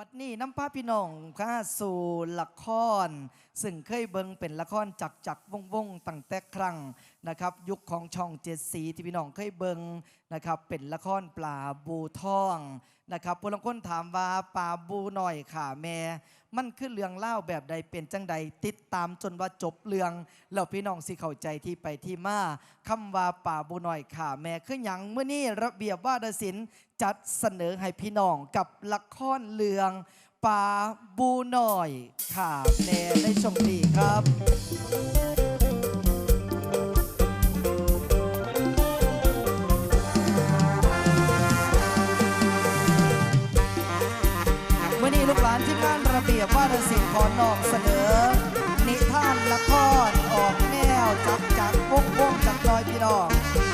ปัดนี้น้ำพาพี่น้องข้าสู่ละคร ซึ่งเคยเบิงเป็นละครจักจักวงวงตั้งแต่ครั้งนะครับ ยุคของช่องเจ็ดสีที่พี่น้องเคยเบิงนะครับเป็นละครปลาบูทองนะครับพลังคนถามว่าปลาบูหน่อยค่ะแม่ มันคือเรื่องเล่าแบบใดเป็นจังใดติดตามจนว่าจบเรื่องแล้วพี่น้องสิเข้าใจที่ไปที่มาคำว่าป่าบูน่อยค่ะแม่คือหยังเมื่อนี้ระเบียบวาดศิลป์จัดเสนอให้พี่น้องกับละครเรื่องป่าบูน่อยค่ะแม่ได้ชมดีครับ เบียบวาทศิลป์ขอนองเสนอ นิทานละครออกแนวจักจักวงวงจักรอยพี่น้อง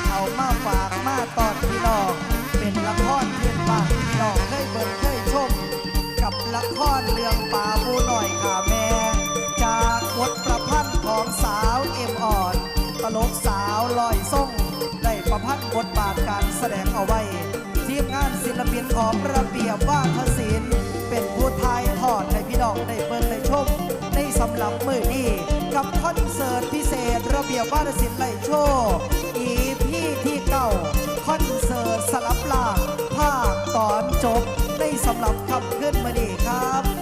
เอามาฝากมาตอนพี่น้อง เป็นละครเพื้นบ้านพี่น้องเคยเบิ่งเคยชม กับละครเรื่องป่าบูหน่อยค่ะแม่ จากบทประพันธ์ของสาวเอ็มอ่อน ตลกสาวลอยส่งได้ประพันธ์บทบาทการแสดงเอาไว้ ทีมงานศิลปินของระเบียบวาทศิลป์ มือนี้กับคอนเสิร์ตพิเศษระเบียบวาทศิลป์ไลโชว์อีพี่ที่เก่าคอนเสิร์ตสลับลางภาคตอนจบในสำหรับคำขึ้นมาดีครับ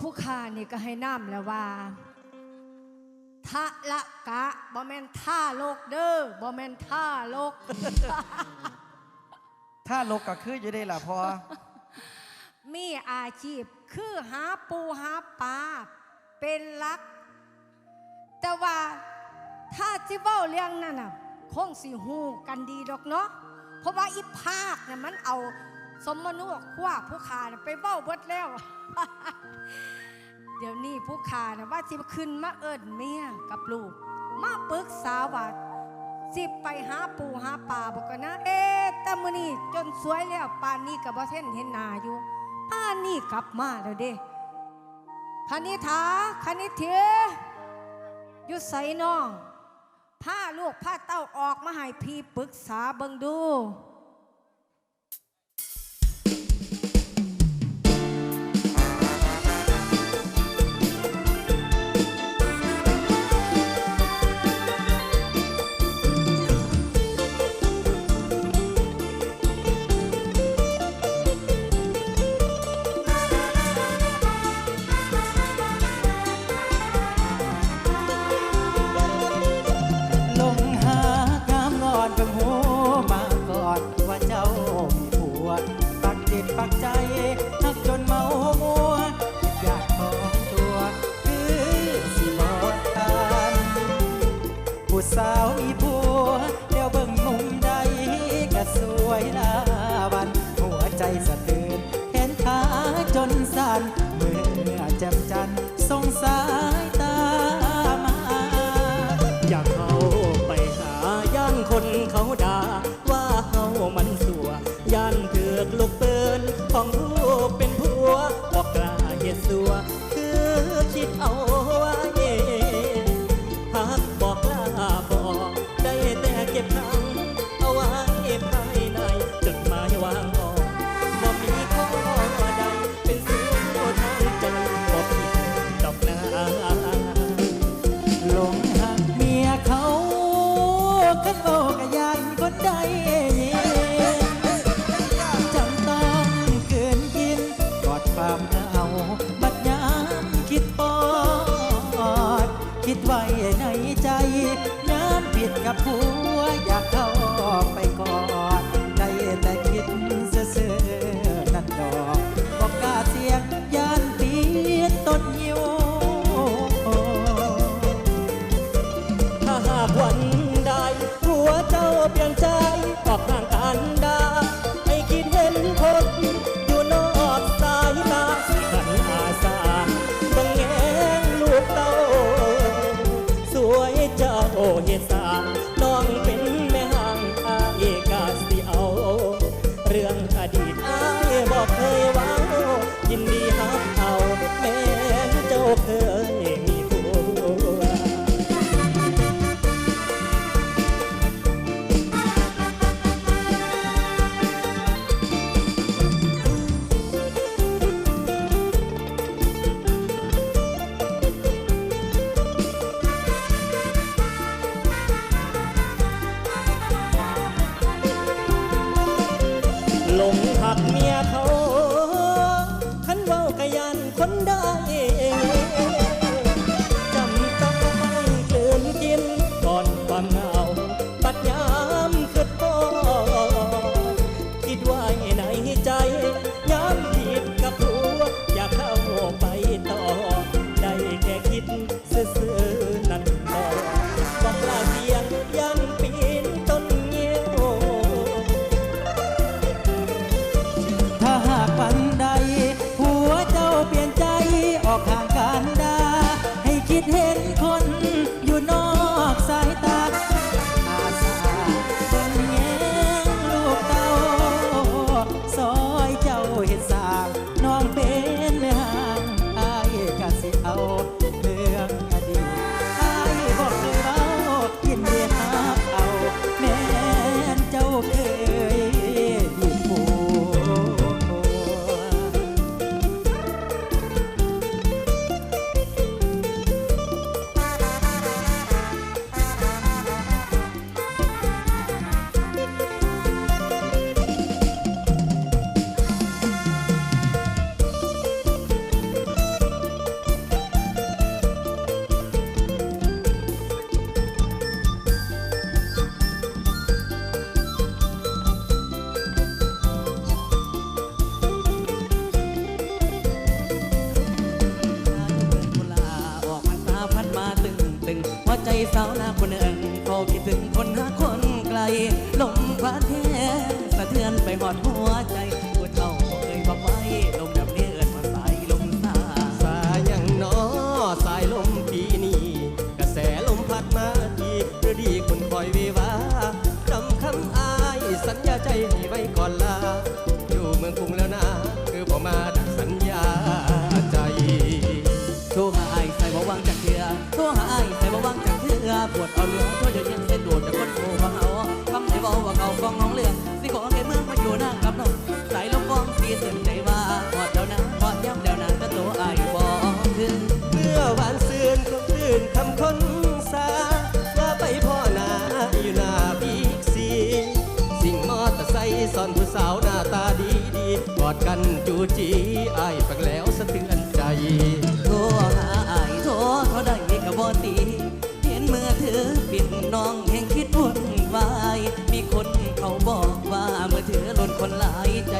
ผู้ขานี่ก็ให้น้ำแล้วว่าทะละกะบ่แม่นท่าโลกเด้อบ่แม่นท่าโลกท่าโลกก็คืออยู่ได้ล่ะพอ มีอาชีพคือหาปูหาปลาเป็นลัก แต่ว่าถ้าจิเบ้าเรื่องนั่นน่ะคงสิหูกันดีดอกเนาะเพราะว่าอีภาคเนี่ยมันเอา สมมนุษย์ขว้าผู้ขานไปเบ้าเบิดแล้ว เดี๋ยวนี้ผู้ขานะว่าสิขึ้นมาเอิญเมียกับลูก มาปรึกษาว่าสิไปหาปูหาป่าบอกกันนะ เอ๊ตมือนี่จนสวยแล้วป่านี้กับบ่เท่นเห็นนาอยู่ป่านี้กลับมาแล้วเด้คณิธาคณิเถยุใสน้องผ้าลูกผ้าเต้าออกมาให้พี่ปรึกษาเบิ่งดู ยันถึ Singapore. เอาเหลืองโทรเดี๋ยวยังเส้นโดดจากคนโทรมาเอาคำไหนบอกว่าเขาฟองน้องเลืองสิขอแค่เมืองมาอยู่หน้ากับน้องสายลมฟองสีเต็มใจว่าหอดเดียวนะหอดย้ำเดียวนะก็ตัวไอ้บอกถึงเมื่อวานซื่นคงตื่นคำคนสาว่าไปพ่อหนาอยู่หน้าบิ๊กซีสิ่งมอเตอร์ไซค์สอนผู้สาวหน้าตาดีดีกอดกันจูจีไอ้ายฟังแล้ว น้องแห่งคิดวุ่นวาย มีคนเขาบอกว่าเมื่อเธอหล่นคนหลายใจ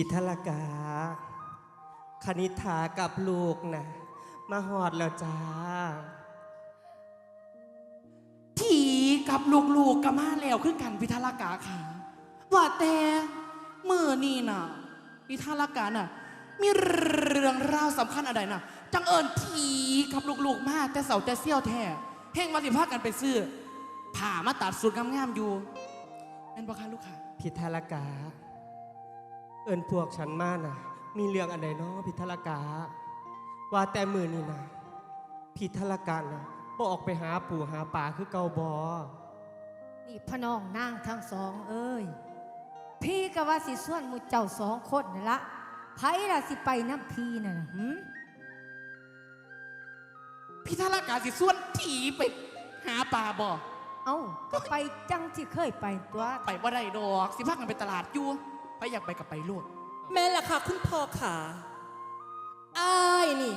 พิทลกา คณิธากับลูกนะมาหอดแล้วจ้าทีกับลูกๆกับมาแล้วคือกันพิทารากาขาว่าแต่เมื่อนี่น่ะพิทารากาน่ะ มีเรื่องราวสำคัญอะไรน่ะ จังเอิญทีกับลูกๆมาแต่เสาแต่เซี่ยวแท้เฮงมาสิพากันไปซื้อผ่ามาตัดสุดงามๆอยู่นั่นบ่คะลูกค่ะพิทลกา เอินพวกฉันมานะมีเรื่องอันใดเนาะพิทลกา ว่าแต่มือนี่นะพิทลกานะบ่ออกไปหาปู่หาป่าคือเกาบอนี่พะน้องนางทั้งสองเอ้ย พี่ก็ว่าสิส่วนหมูเจ้าสองคนนั่นละไผล่ะสิไปน้ำพี่น่ะนะหืมพิทารากาสิส่วนทีไปหาปลาบ่เอ้าก็ไปจังที่เคยไปตัว ไปบ่ได้ดอก สิพากันไปตลาดอยู่ ไปอยากไปกับไปโลดแม่ล่ะค่ะ คุณพ่อขาอ้ายนี่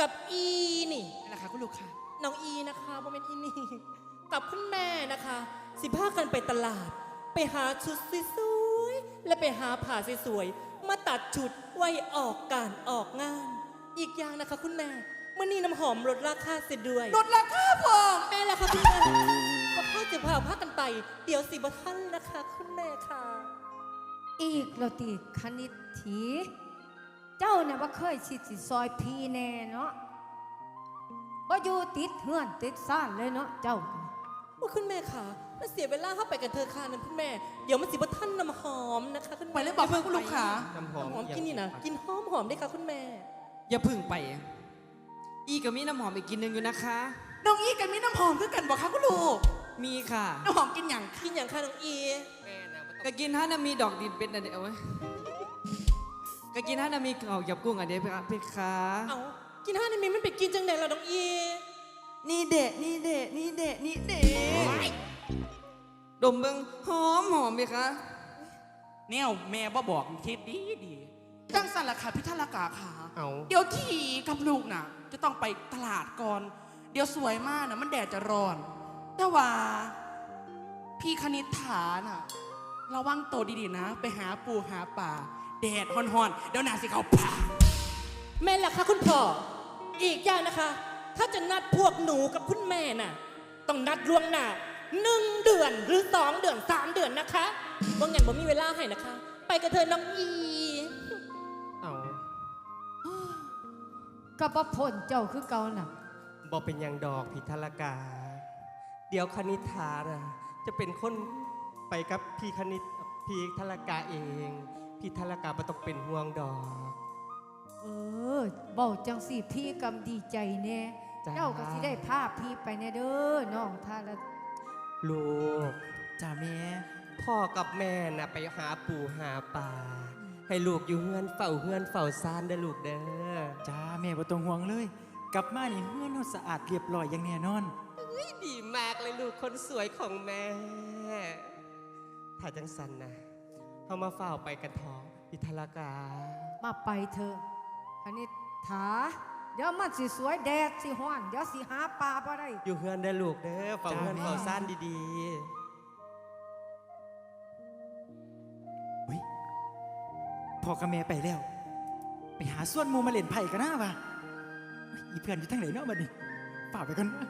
กับอีนี่นี่แหละค่ะคุณลูกค่ะ น้องอีนะคะโมเมนต์อีนี่ กับคุณแม่นะคะ สิพากันไปตลาด ไปหาชุดสวยๆและไปหาผ้าสวยๆมาตัดชุดไว้ออกการออกงาน อีกอย่างนะคะ คุณแม่เมื่อนี้น้ำหอมลดราคาเสียด้วยลดราคาพอแม่ล่ะค่ะคุณแม่ก็พ่อจะพาพากันไป เดี๋ยวสิบท่านนะคะ คุณแม่ค่ะ อีกเราตีคณิตถี เจ้าเนี่ยว่าเคยชิดสิซอยพี่แน่เนาะก็อยู่ติดเฮือนติดซ่านเลยเนาะเจ้า ว่าคุณแม่ค่ะมันเสียเวลาเข้าไปกับเธอค่ะนั่นคุณแม่ เดี๋ยวมันสิบท่านน้ำหอมนะคะคุณไปแม่เลยบอกเพื่อนคุณลูกค้าน้ำหอมหอมกินนี่นะกินหอมหอมได้ค่ะคุณแม่ อย่าพึ่งไป อีก็มีน้ำหอมอีกกินหนึ่งอยู่นะคะ น้องอีกันมีน้ำหอมคือกันบอกค่ะคุณลูก มีค่ะ น้ำหอมกินอย่างกินอย่างค่ะน้องอี ก็กินฮานามีดอกดินเป็นอันเดียวเว้ยก็กินฮานามีเขาหยับกุ้งอันเดียวเพคะเพคะเอากินห้านี่มีมันไปกินจังไหนล่ะน้องอีนี่เดะนี่เดะนี่เดะนี่เดะดมเบิงหอมหอมเพคะ แนวแม่บ่บอกเทปดีดีจังสันละค่ะพิทารากาขาเอาเดี๋ยวทีกับลูกน่ะ จะต้องไปตลาดก่อน เดี๋ยวสวยมากนะมันแดดจะร้อน แต่ว่า พี่คณิษฐาน่ะ ระวังตัวดีๆนะ ไปหาปูหาป่าแดดฮอนๆเดี๋ยวหนาสิเขาผ่าแม่ล่ะคะคุณพ่อ อีกอย่างนะคะ ถ้าจะนัดพวกหนูกับคุณแม่น่ะ ต้องนัดล่วงหน้าหนึ่งเดือนหรือสองเดือนสามเดือนนะคะว่างั้นผมมีเวลาให้นะคะ ไปกับเธอน้องอีเอากับบ่พ้นเจ้าคือเก่าน่ะ บอกเป็นอย่างดอกพิทลกา เดี๋ยวคณิธาน่ะจะเป็นคน ไปกับพี่คณิตพี่ทลกาเอง พี่ทลกาไม่ต้องเป็นห่วงดอกเออเบาจังสิพี่กำดีใจแน่จ้าเจ้าก็สิได้พาพี่ไปแน่เด้อน้องท่าละลูกจ้าแม่พ่อกับแม่น่ะไปหาปู่หาป่า ให้ลูกอยู่เฮือนเฝ้าเฮือนเฝ้าซานเด้อลูกเด้อจ้าแม่บ่ต้องห่วงเลย กลับมานี่เฮือนเฮาสะอาดเรียบร้อยอย่างแน่นอนดีมากเลยลูกคนสวยของแม่ ถ้าจังสันนะเอามาเฝ้าไปกันท้องพิทลกา มาไปเถอะอันนี้ถาเดี๋ยวมันสิสวยแดดสิฮ้อนเดี๋ยวสิหาปลาบ่ได้ อยู่เฮือนได้อลูกเด้อเฝ้าจ้าเฮือนแม่เฝ้าซ่านดีเฮ้ยพ่อกับแม่ไปแล้ว ไปหาส่วนหมูมาเล่นไผ่กันนะวะเฮ้ยอีเพื่อนอยู่ทางไหนเนาะบัดนี้ฝากไปก่อนนะ